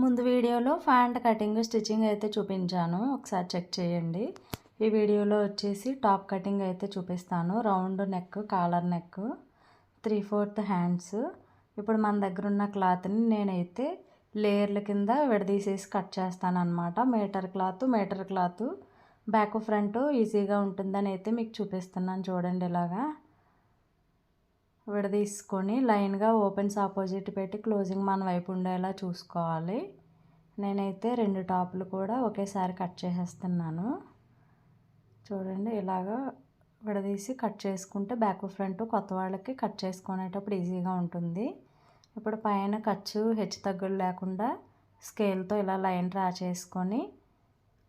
ముందు వీడియోలో pant cutting stitching అయితే చూపించాను. ఒకసారి చెక్ చేయండి. ఈ వీడియోలో వచ్చేసి టాప్ కటింగ్ అయితే చూపిస్తాను. Round neck collar neck three fourth hands. ఇప్పుడు మన దగ్గర ఉన్న క్లాత్ని నేనైతే లేయర్ల కింద విడదీసేసి కట్ చేస్తాను అనమాట meter cloth meter cloth. Back front ఈజీగా ఉంటుందని అయితే మీకు చూపిస్తున్నాను. చూడండి ఇలాగా. విడదీసుకొని లైన్గా ఓపెన్స్ ఆపోజిట్ పెట్టి క్లోజింగ్ మన వైపు ఉండేలా చూసుకోవాలి. నేనైతే రెండు టాపులు కూడా ఒకేసారి కట్ చేసేస్తున్నాను. చూడండి ఇలాగా విడదీసి కట్ చేసుకుంటే బ్యాక్ ఫ్రంట్ కొత్త వాళ్ళకి కట్ చేసుకునేటప్పుడు ఈజీగా ఉంటుంది. ఇప్పుడు పైన ఖర్చు హెచ్చు తగ్గులు లేకుండా స్కేల్తో ఇలా లైన్ డ్రా చేసుకొని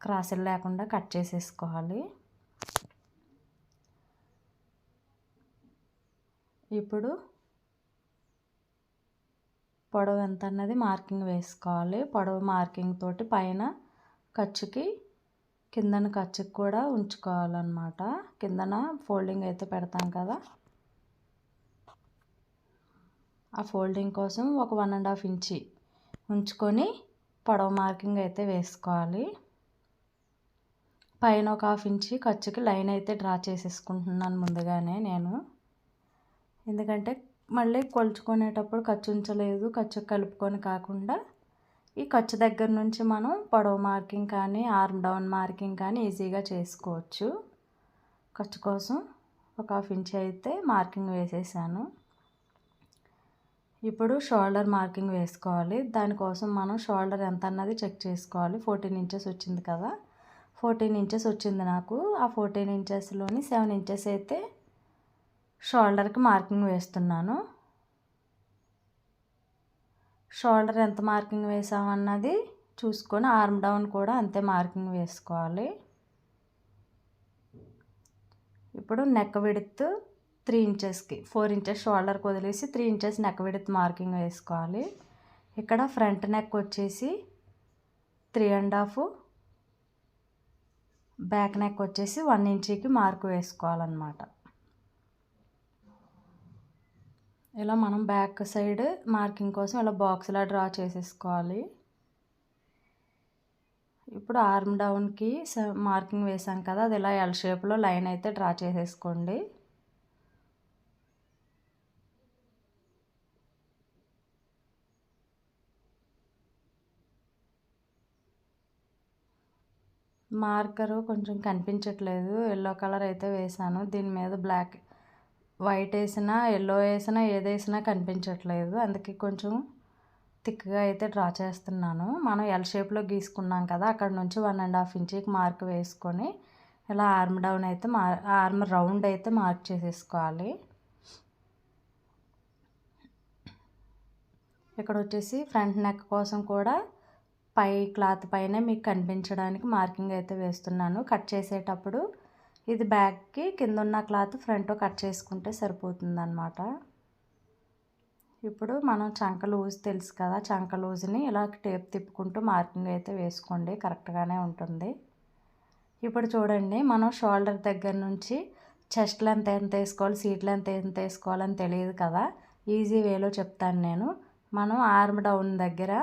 క్రాసులు లేకుండా కట్ చేసేసుకోవాలి. ఇప్పుడు పొడవు ఎంత అన్నది మార్కింగ్ వేసుకోవాలి. పొడవు మార్కింగ్ తోటి పైన ఖర్చుకి కిందన ఖర్చుకి కూడా ఉంచుకోవాలన్నమాట. కిందన ఫోల్డింగ్ అయితే పెడతాం కదా. ఆ ఫోల్డింగ్ కోసం ఒక వన్ అండ్ హాఫ్ ఇంచి ఉంచుకొని పొడవు మార్కింగ్ అయితే వేసుకోవాలి. పైన ఒక హాఫ్ ఇంచి ఖర్చుకి లైన్ అయితే డ్రా చేసేసుకుంటున్నాను ముందుగానే నేను. ఎందుకంటే మళ్ళీ కొలుచుకునేటప్పుడు ఖర్చు ఉంచలేదు ఖర్చు కలుపుకొని కాకుండా ఈ ఖర్చు దగ్గర నుంచి మనం పొడవు మార్కింగ్ కానీ ఆర్మ్ డౌన్ మార్కింగ్ కానీ ఈజీగా చేసుకోవచ్చు. ఖర్చు కోసం ఒక హాఫ్ ఇంచ్ అయితే మార్కింగ్ వేసేసాను. ఇప్పుడు షోల్డర్ మార్కింగ్ వేసుకోవాలి. దానికోసం మనం షోల్డర్ ఎంత అన్నది చెక్ చేసుకోవాలి. ఫోర్టీన్ ఇంచెస్ వచ్చింది కదా. ఫోర్టీన్ ఇంచెస్ వచ్చింది నాకు. ఆ ఫోర్టీన్ ఇంచెస్లోని సెవెన్ ఇంచెస్ అయితే షోల్డర్కి మార్కింగ్ వేస్తున్నాను. షోల్డర్ ఎంత మార్కింగ్ వేసామన్నది చూసుకొని ఆర్మ్ డౌన్ కూడా అంతే మార్కింగ్ వేసుకోవాలి. ఇప్పుడు నెక్ విడుత్ త్రీ ఇంచెస్కి ఫోర్ ఇంచెస్ షోల్డర్కి వదిలేసి three inches neck width marking వేసుకోవాలి. ఇక్కడ ఫ్రంట్ నెక్ వచ్చేసి three and half back neck one one ఇంచీకి మార్క్ వేసుకోవాలన్నమాట. ఇలా మనం బ్యాక్ సైడ్ మార్కింగ్ కోసం ఇలా బాక్స్లా డ్రా చేసేసుకోవాలి. ఇప్పుడు ఆర్మ్ డౌన్కి మార్కింగ్ వేసాం కదా అది ఇలా ఎల్ షేప్లో లైన్ అయితే డ్రా చేసేసుకోండి. మార్కరు కొంచెం కనిపించట్లేదు ఎల్లో కలర్ అయితే వేసాను. దీని మీద బ్లాక్ వైట్ వేసినా ఎల్లో వేసినా ఏది వేసినా కనిపించట్లేదు. అందుకే కొంచెం థిక్గా అయితే డ్రా చేస్తున్నాను. మనం ఎల్ షేప్లో గీసుకున్నాం కదా అక్కడ నుంచి వన్ అండ్ హాఫ్ ఇంచ్కి మార్క్ వేసుకొని ఇలా ఆర్మ్ డౌన్ అయితే మార్ ఆర్మ్ రౌండ్ అయితే మార్క్ చేసేసుకోవాలి. ఇక్కడ వచ్చేసి ఫ్రంట్ నెక్ కోసం కూడా పై క్లాత్ పైన మీకు కనిపించడానికి మార్కింగ్ అయితే వేస్తున్నాను. కట్ చేసేటప్పుడు ఇది బ్యాగ్కి కింద ఉన్న క్లాత్ ఫ్రంట్ కట్ చేసుకుంటే సరిపోతుందన్నమాట. ఇప్పుడు మనం చంక లూజ్ తెలుసు కదా చంక లూజ్ని ఇలా టేప్ తిప్పుకుంటూ మార్కింగ్ అయితే వేసుకోండి కరెక్ట్గానే ఉంటుంది. ఇప్పుడు చూడండి మనం షోల్డర్ దగ్గర నుంచి చెస్ట్ లెంత్ ఎంత వేసుకోవాలి సీట్ లెంత్ ఎంత వేసుకోవాలని తెలియదు కదా. ఈజీ వేలో చెప్తాను నేను. మనం ఆర్మ్ డౌన్ దగ్గర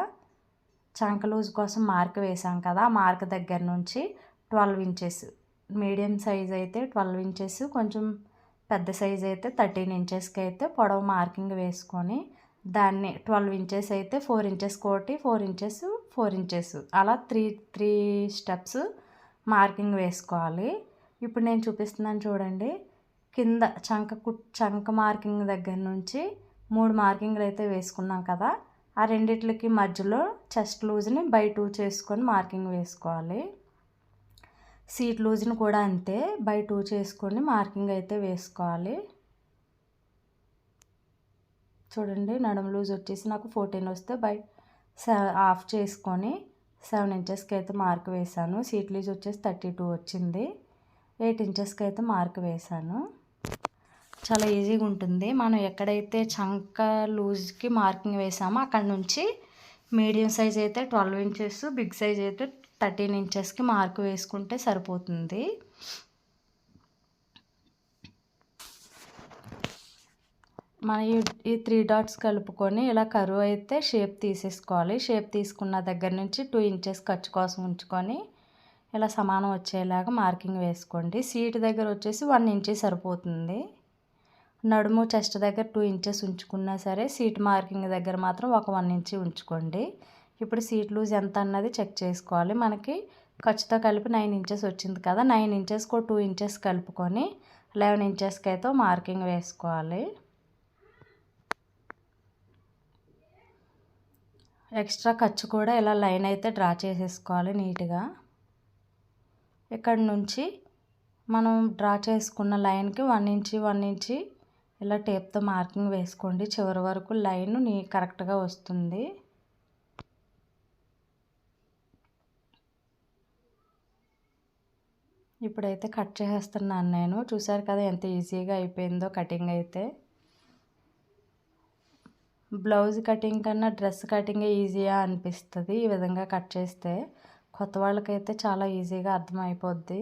చంక లూజ్ కోసం మార్క్ వేసాం కదా ఆ మార్క్ దగ్గర నుంచి ట్వెల్వ్ ఇంచెస్ మీడియం సైజ్ అయితే ట్వెల్వ్ ఇంచెస్ కొంచెం పెద్ద సైజ్ అయితే థర్టీన్ ఇంచెస్కి అయితే పొడవు మార్కింగ్ వేసుకొని దాన్ని ట్వెల్వ్ ఇంచెస్ అయితే ఫోర్ ఇంచెస్ కోటి ఫోర్ ఇంచెస్ ఫోర్ ఇంచెస్ అలా త్రీ త్రీ స్టెప్స్ మార్కింగ్ వేసుకోవాలి. ఇప్పుడు నేను చూపిస్తున్నాను చూడండి. కింద చంక కుట్ చంక మార్కింగ్ దగ్గర నుంచి మూడు మార్కింగ్లు అయితే వేసుకున్నాం కదా ఆ రెండిట్లకి మధ్యలో చెస్ట్ లూజ్ని బై టూ చేసుకొని మార్కింగ్ వేసుకోవాలి. సీట్ లూజ్ని కూడా అంతే. బై టూ చేసుకొని మార్కింగ్ అయితే వేసుకోవాలి. చూడండి నడుము లూజ్ వచ్చేసి నాకు ఫోర్టీన్ వస్తే బై ఆఫ్ చేసుకొని సెవెన్ ఇంచెస్కి అయితే మార్క్ వేసాను. సీట్ లూజ్ వచ్చేసి థర్టీ టూ వచ్చింది. ఎయిట్ ఇంచెస్కి అయితే మార్క్ వేసాను. చాలా ఈజీగా ఉంటుంది. మనం ఎక్కడైతే చంక లూజ్కి మార్కింగ్ వేసామో అక్కడ నుంచి మీడియం సైజ్ అయితే ట్వెల్వ్ ఇంచెస్ బిగ్ సైజ్ అయితే థర్టీన్ ఇంచెస్కి మార్క్ వేసుకుంటే సరిపోతుంది. మన ఈ త్రీ డాట్స్ కలుపుకొని ఇలా కరువు అయితే షేప్ తీసేసుకోవాలి. షేప్ తీసుకున్న దగ్గర నుంచి టూ ఇంచెస్ ఖర్చు కోసం ఉంచుకొని ఇలా సమానం వచ్చేలాగా మార్కింగ్ వేసుకోండి. సీట్ దగ్గర వచ్చేసి వన్ ఇంచే సరిపోతుంది. నడుము చెస్ట్ దగ్గర టూ ఇంచెస్ ఉంచుకున్నా సరే సీట్ మార్కింగ్ దగ్గర మాత్రం ఒక వన్ ఇంచ్ ఉంచుకోండి. ఇప్పుడు సీట్ లూజ్ ఎంత అన్నది చెక్ చేసుకోవాలి. మనకి ఖర్చుతో కలిపి నైన్ ఇంచెస్ వచ్చింది కదా నైన్ ఇంచెస్కి టూ ఇంచెస్ కలుపుకొని లెవెన్ ఇంచెస్కి అయితే మార్కింగ్ వేసుకోవాలి. ఎక్స్ట్రా ఖర్చు కూడా ఇలా లైన్ అయితే డ్రా చేసేసుకోవాలి నీట్గా. ఇక్కడ నుంచి మనం డ్రా చేసుకున్న లైన్కి వన్ ఇంచి వన్ ఇంచి ఇలా టేప్తో మార్కింగ్ వేసుకోండి. చివరి వరకు లైన్ నీ కరెక్ట్గా వస్తుంది. ఇప్పుడైతే కట్ చేసేస్తున్నాను నేను. చూసారు కదా ఎంత ఈజీగా అయిపోయిందో కటింగ్ అయితే. బ్లౌజ్ కటింగ్ కన్నా డ్రెస్ కటింగ్ ఈజీగా అనిపిస్తుంది ఈ విధంగా కట్ చేస్తే. కొత్త వాళ్ళకైతే చాలా ఈజీగా అర్థమైపోద్ది.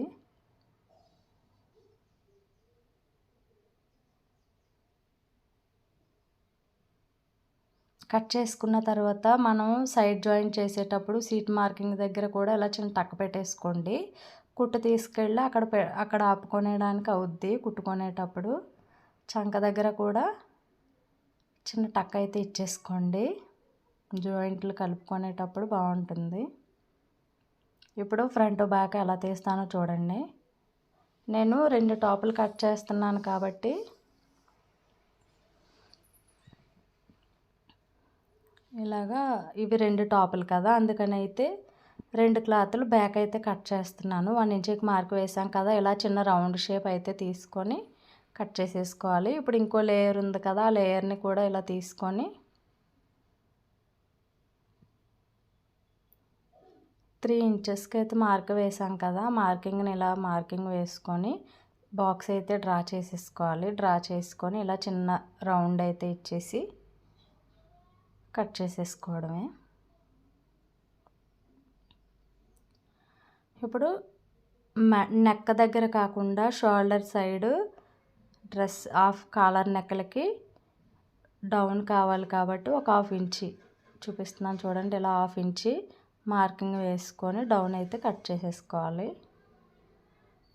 కట్ చేసుకున్న తర్వాత మనం సైడ్ జాయింట్ చేసేటప్పుడు సీట్ మార్కింగ్ దగ్గర కూడా ఇలా చిన్న టక్ పెట్టేసుకోండి. కుట్టు తీసుకెళ్ళి అక్కడ అక్కడ ఆపుకొనేయడానికి అవుద్ది. కుట్టుకునేటప్పుడు చంక దగ్గర కూడా చిన్న టక్ అయితే ఇచ్చేసుకోండి. జాయింట్లు కలుపుకునేటప్పుడు బాగుంటుంది. ఇప్పుడు ఫ్రంట్ బ్యాక్ ఎలా తీస్తానో చూడండి. నేను రెండు టాపులు కట్ చేస్తున్నాను కాబట్టి ఇలాగా ఇవి రెండు టాపులు కదా అందుకని అయితే రెండు క్లాతులు బ్యాక్ అయితే కట్ చేస్తున్నాను. వన్ ఇంచుకి మార్క్ వేసాం కదా ఇలా చిన్న రౌండ్ షేప్ అయితే తీసుకొని కట్ చేసేసుకోవాలి. ఇప్పుడు ఇంకో లేయర్ ఉంది కదా ఆ లేయర్ని కూడా ఇలా తీసుకొని త్రీ ఇంచెస్కి అయితే మార్క్ వేసాం కదా మార్కింగ్ని ఇలా మార్కింగ్ వేసుకొని బాక్స్ అయితే డ్రా చేసేసుకోవాలి. డ్రా చేసుకొని ఇలా చిన్న రౌండ్ అయితే ఇచ్చేసి కట్ చేసేసుకోవడమే. ఇప్పుడు నెక్క దగ్గర కాకుండా shoulder side dress half collar నెక్కలకి down కావాలి కాబట్టి ఒక హాఫ్ ఇంచి చూపిస్తున్నాను చూడండి ఇలా హాఫ్ ఇంచి మార్కింగ్ వేసుకొని డౌన్ అయితే కట్ చేసేసుకోవాలి.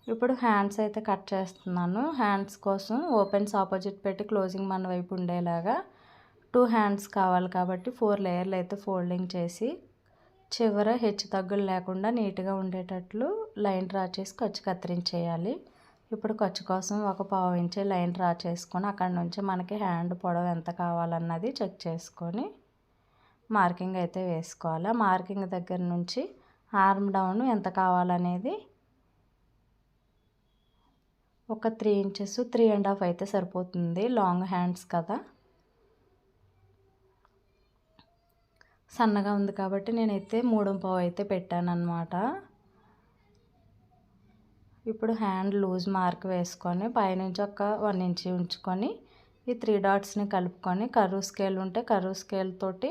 ఇప్పుడు హ్యాండ్స్ అయితే కట్ చేస్తున్నాను. హ్యాండ్స్ కోసం ఓపెన్స్ ఆపోజిట్ పెట్టి క్లోజింగ్ మన వైపు ఉండేలాగా టూ హ్యాండ్స్ కావాలి కాబట్టి ఫోర్ లేయర్లు అయితే ఫోల్డింగ్ చేసి చివర హెచ్చు తగ్గులు లేకుండా నీట్గా ఉండేటట్లు లైన్ డ్రా చేసి ఖర్చు కత్తిరించేయాలి. ఇప్పుడు ఖర్చు కోసం ఒక పావు ఇంచే లైన్ డ్రా చేసుకొని అక్కడ నుంచి మనకి హ్యాండ్ పొడవు ఎంత కావాలన్నది చెక్ చేసుకొని మార్కింగ్ అయితే వేసుకోవాలి. మార్కింగ్ దగ్గర నుంచి ఆర్మ్ డౌన్ ఎంత కావాలనేది ఒక three inches three and half అయితే సరిపోతుంది. లాంగ్ హ్యాండ్స్ కదా. సన్నగా ఉంది కాబట్టి నేనైతే మూడు పావు అయితే పెట్టాను ఇప్పుడు హ్యాండ్ లూజ్ మార్క్ వేసుకొని పైనుంచి ఒక వన్ ఇంచ్ ఉంచుకొని ఈ త్రీ డాట్స్ని కలుపుకొని కరువు స్కేల్ ఉంటే కరువు స్కేల్ తోటి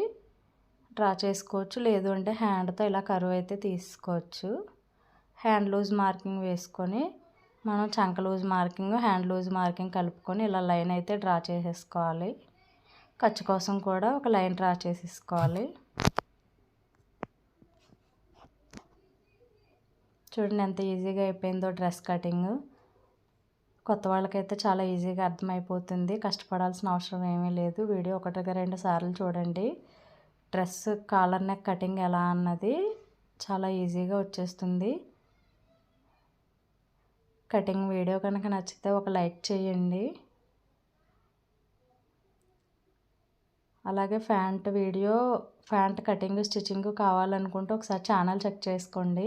డ్రా చేసుకోవచ్చు. లేదు అంటే హ్యాండ్తో ఇలా కరువు అయితే తీసుకోవచ్చు. హ్యాండ్ లూజ్ మార్కింగ్ వేసుకొని మనం చంక loose marking hand loose marking కలుపుకొని ఇలా లైన్ అయితే డ్రా చేసేసుకోవాలి. ఖర్చు కోసం కూడా ఒక లైన్ డ్రా చేసేసుకోవాలి. చూడండి ఎంత ఈజీగా అయిపోయిందో డ్రెస్ కటింగ్. కొత్త వాళ్ళకైతే చాలా ఈజీగా అర్థమైపోతుంది. కష్టపడాల్సిన అవసరం ఏమీ లేదు. వీడియో ఒకటిగా రెండు సార్లు చూడండి. డ్రెస్ కాలర్ నెక్ కటింగ్ ఎలా అన్నది చాలా ఈజీగా వచ్చేస్తుంది. కటింగ్ వీడియో కనుక నచ్చితే ఒక లైక్ చేయండి. అలాగే pant video pant cutting stitching కావాలనుకుంటే ఒకసారి ఛానల్ చెక్ చేసుకోండి.